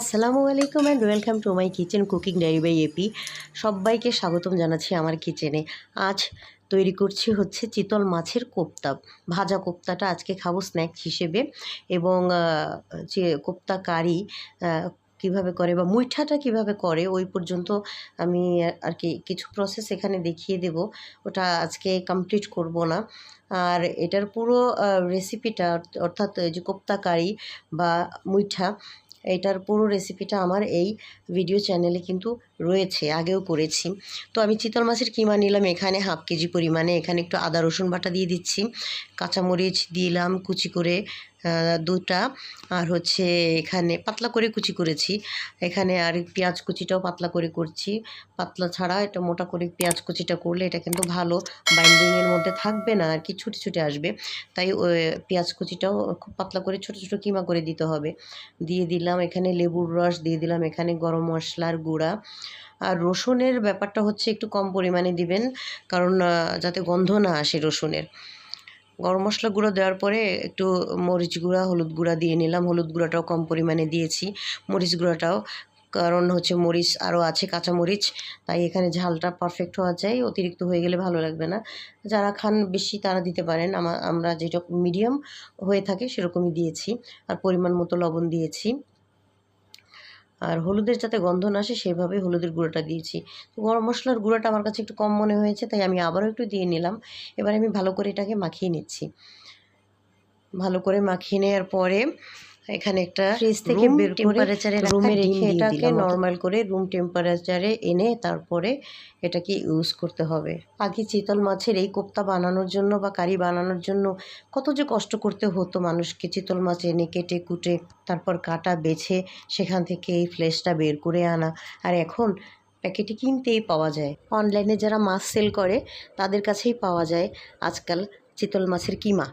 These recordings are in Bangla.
আসসালামু আলাইকুম and welcome to my kitchen cooking diary by A সবাইকে স্বাগতম জানাচ্ছি আমার কিচেনে আজ তৈরি করছি হচ্ছে চিতল মাছের কোপ্তা। ভাজা কোপ্তাটা আজকে খাব স্ন্যাক্স হিসেবে এবং যে কোপ্তা কারি কীভাবে করে বা মুইঠাটা কীভাবে করে ওই পর্যন্ত আমি আর কি কিছু প্রসেস এখানে দেখিয়ে দেব। ওটা আজকে কমপ্লিট করব না। আর এটার পুরো রেসিপিটা অর্থাৎ যে কোপ্তা কারি বা মুইঠা এটার পুরো রেসিপিটা আমার এই ভিডিও চ্যানেলে কিন্তু রয়েছে, আগেও করেছি। তো আমি চিতল মাছের কিমা নিলাম এখানে, হাফ কেজি পরিমাণে। এখানে একটু আদা, রসুন বাটা দিয়ে দিচ্ছি। কাঁচামরিচ দিলাম কুচি করে দুটা। আর হচ্ছে এখানে পাতলা করে কুচি করেছি। এখানে আর পেঁয়াজ কুচিটাও পাতলা করে করছি। পাতলা ছাড়া এটা মোটা করে পেঁয়াজ কুচিটা করলে এটা কিন্তু ভালো। বাইন্ডিংয়ের মধ্যে থাকবে না, আর কি ছুটে ছুটে আসবে। তাই পেঁয়াজ কুচিটাও খুব পাতলা করে ছোট ছোট কিমা করে দিতে হবে। দিয়ে দিলাম এখানে লেবুর রস, দিয়ে দিলাম এখানে গরম মশলার গুঁড়া। আর রসুনের ব্যাপারটা হচ্ছে একটু কম পরিমাণে দিবেন, কারণ যাতে গন্ধ না আসে রসুনের। গরম মশলা গুঁড়ো দেওয়ার পরে একটু মরিচ গুঁড়া, হলুদ গুঁড়া দিয়ে নিলাম। হলুদ গুঁড়াটাও কম পরিমাণে দিয়েছি মরিচ গুঁড়াটাও, কারণ হচ্ছে মরিচ আরও আছে কাঁচা মরিচ, তাই এখানে ঝালটা পারফেক্ট হওয়া চাই অতিরিক্ত হয়ে গেলে ভালো লাগবে না। যারা খান বেশি তারা দিতে পারেন আমরা যেটা মিডিয়াম হয়ে থাকে সেরকমই দিয়েছি, আর পরিমাণ মতো লবণ দিয়েছি। আর হলুদের যাতে গন্ধ না আসে, সেভাবে হলুদের গুঁড়োটা দিয়েছি। তো গরম মশলার গুঁড়োটা আমার কাছে একটু কম মনে হয়েছে, তাই আমি আবারও একটু দিয়ে নিলাম। এবার আমি ভালো করে এটাকে মাখিয়ে নিচ্ছি। ভালো করে মাখিয়ে নেওয়ার পরে এখানে একটা ফ্রিজ থেকে বের করে temperature রুমে রেখে এটাকে। নর্মাল করে রুম টেম্পারেচারে এনে তারপরে এটাকে ইউজ করতে হবে। আগে চিতল মাছের এই কোপ্তা বানানোর জন্য বা কারি বানানোর জন্য কত যে কষ্ট করতে হতো মানুষকে চিতল মাছ এনে কেটে কুটে তারপর কাটা বেছে সেখান থেকে এই ফ্লেশটা বের করে আনা। আর এখন প্যাকেটে কিনতেই পাওয়া যায়। অনলাইনে যারা মাছ সেল করে তাদের কাছেই পাওয়া যায় আজকাল চিতল মাছের কিমা।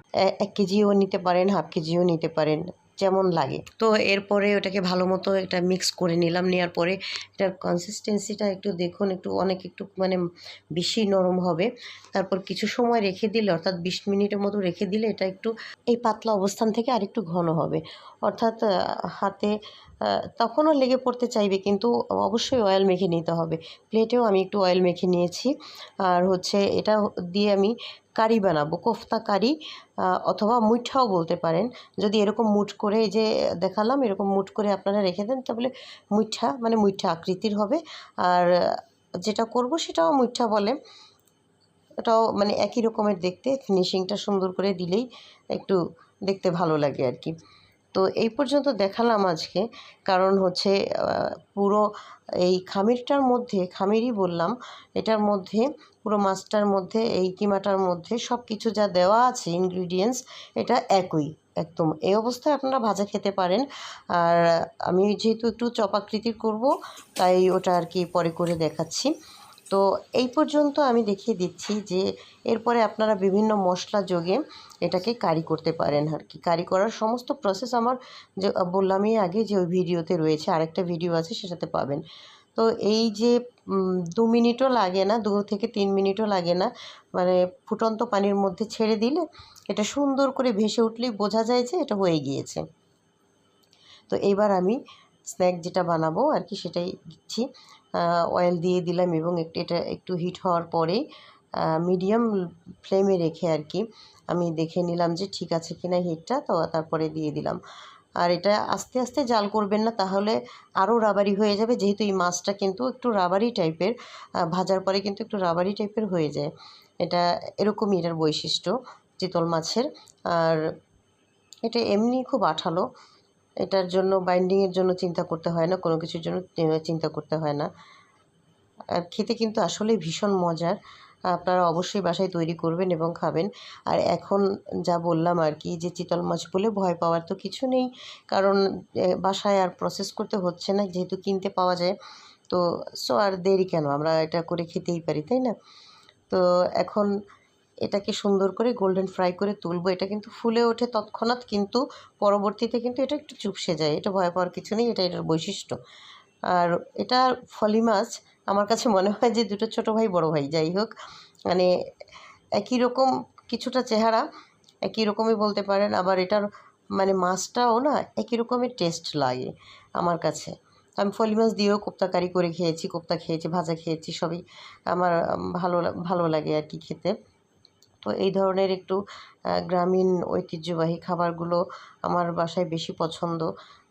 এক কেজিও নিতে পারেন হাফ কেজিও নিতে পারেন। যেমন লাগে। তো এরপরে ওটাকে ভালো মতো এটা মিক্স করে নিলাম নেওয়ার পরে এটার কনসিস্টেন্সিটা একটু দেখুন, একটু অনেক একটু মানে বেশি নরম হবে। তারপর কিছু সময় রেখে দিলে, অর্থাৎ বিশ মিনিটের মতো রেখে দিলে এটা একটু এই পাতলা অবস্থান থেকে আর একটু ঘন হবে। অর্থাৎ হাতে তখনও লেগে পড়তে চাইবে, কিন্তু অবশ্যই অয়েল মেখে নিতে হবে। প্লেটেও আমি একটু অয়েল মেখে নিয়েছি। আর হচ্ছে এটা দিয়ে আমি কারি বানাবো, কোফতা কারি অথবা মুঠাও বলতে পারেন। যদি এরকম মুঠ করে এই যে দেখালাম, এরকম মুঠ করে আপনারা রেখে দেন, তাহলে মুঠা মানে মুঠা আকৃতির হবে। আর যেটা করব সেটাও মুঠা বলে। এটাও মানে একই রকমের দেখতে ফিনিশিংটা সুন্দর করে দিলেই একটু দেখতে ভালো লাগে আর কি। তো এই পর্যন্ত দেখালাম আজকে। কারণ হচ্ছে পুরো এই খামিরটার মধ্যে, খামিরই বললাম, এটার মধ্যে, পুরো মাছটার মধ্যে, এই কিমাটার মধ্যে সব কিছু যা দেওয়া আছে ইনগ্রিডিয়েন্টস এটা একই, একদম। এই অবস্থায় আপনারা ভাজা খেতে পারেন। আর আমি যেহেতু একটু চপাকৃতির করব, তাই ওটা আর কি পরে করে দেখাচ্ছি। তো এই পর্যন্ত আমি দেখিয়ে দিচ্ছি যে এরপরে আপনারা বিভিন্ন মশলা যোগে এটাকে কারি করতে পারেন আর কি। কারি করার সমস্ত প্রসেস আমার যে বললামই আগে যে ওই ভিডিওতে রয়েছে, আরেকটা ভিডিও আছে সেটাতে পাবেন। তো এই যে দু মিনিটও লাগে না, দু থেকে তিন মিনিটও লাগে না মানে ফুটন্ত পানির মধ্যে ছেড়ে দিলে এটা সুন্দর করে ভেসে উঠলেই বোঝা যায় যে এটা হয়ে গিয়েছে। তো এইবার আমি স্ন্যাক যেটা বানাবো আর কি সেটাই দিচ্ছি। অয়েল দিয়ে দিলাম এবং একটু এটা একটু হিট হওয়ার পরেই মিডিয়াম ফ্লেমে রেখে আর কি আমি দেখে নিলাম যে ঠিক আছে কিনা হিটটা তো তারপরে দিয়ে দিলাম। আর এটা আস্তে আস্তে জাল করবেন না, তাহলে আরও রাবারি হয়ে যাবে, যেহেতু এই মাছটা কিন্তু একটু রাবারি টাইপের ভাজার পরে কিন্তু একটু রাবারি টাইপের হয়ে যায়। এটা এরকমই এটার বৈশিষ্ট্য, চিতল মাছের। আর এটা এমনি খুব আঠালো এটার জন্য বাইন্ডিংয়ের জন্য চিন্তা করতে হয় না, কোনো কিছুর জন্য চিন্তা করতে হয় না। আর খেতে কিন্তু আসলে ভীষণ মজার। আপনারা অবশ্যই বাসায় তৈরি করবেন এবং খাবেন। আর এখন যা বললাম আর কি, যে চিতল মাছ বলে ভয় পাওয়ার তো কিছু নেই। কারণ বাসায় আর প্রসেস করতে হচ্ছে না, যেহেতু কিনতে পাওয়া যায়। তো সো আর দেরি কেন? আমরা এটা করে খেতেই পারি, তাই না? তো এখন এটাকে সুন্দর করে গোল্ডেন ফ্রাই করে তুলবো। এটা কিন্তু ফুলে ওঠে তৎক্ষণাৎ, কিন্তু পরবর্তীতে কিন্তু এটা একটু চুপসে যায়। এটা ভয় পাওয়ার কিছু নেই, এটা এটার বৈশিষ্ট্য। আর এটা ফলি মাছ, আমার কাছে মনে হয় যে দুটো ছোট ভাই, বড় ভাই, যাই হোক। মানে একই রকম কিছুটা চেহারা, একই রকমই বলতে পারেন, আবার এটার মানে মাছটাও না একই রকমের টেস্ট লাগে আমার কাছে। আমি ফলি মাছ দিয়েও কোপ্তা কারি করে খেয়েছি, কোপ্তা খেয়েছি, ভাজা খেয়েছি, সবই আমার ভালো ভালো লাগে আর কি খেতে। তো এই ধরনের একটু গ্রামীণ ঐতিহ্যবাহী খাবারগুলো আমার বাসায় বেশি পছন্দ।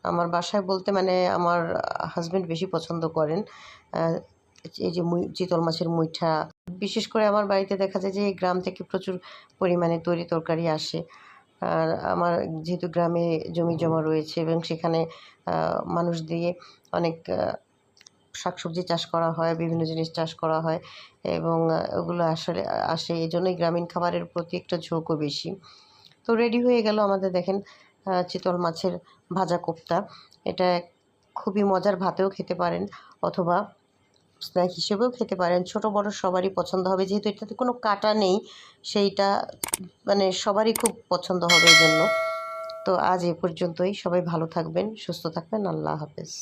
আমার বাসায় বলতে মানে আমার হাজব্যান্ড বেশি পছন্দ করেন এই যে চিতল মাছের মুইঠা। বিশেষ করে আমার বাড়িতে দেখা যায় যে গ্রাম থেকে প্রচুর পরিমাণে তৈরি তরকারি আসে। আর আমার যেহেতু গ্রামে জমি জমা রয়েছে এবং সেখানে মানুষ দিয়ে অনেক শাকসবজি চাষ করা হয়, বিভিন্ন জিনিস চাষ করা হয় এবং ওগুলো আসলে, আসে। এই জন্যই গ্রামীণ খাবারের প্রতি একটা ঝোঁকও বেশি। তো রেডি হয়ে গেল আমাদের দেখেন চিতল মাছের ভাজা কোপ্তা। এটা খুবই মজার ভাতেও খেতে পারেন অথবা স্ন্যাক হিসেবেও খেতে পারেন। ছোট, বড় সবারই পছন্দ হবে। যেহেতু এটাতে কোনো কাটা নেই, সেইটা মানে সবারই খুব পছন্দ হবে এই জন্য তো আজ এ পর্যন্তই। সবাই ভালো থাকবেন, সুস্থ থাকবেন। আল্লাহ হাফেজ।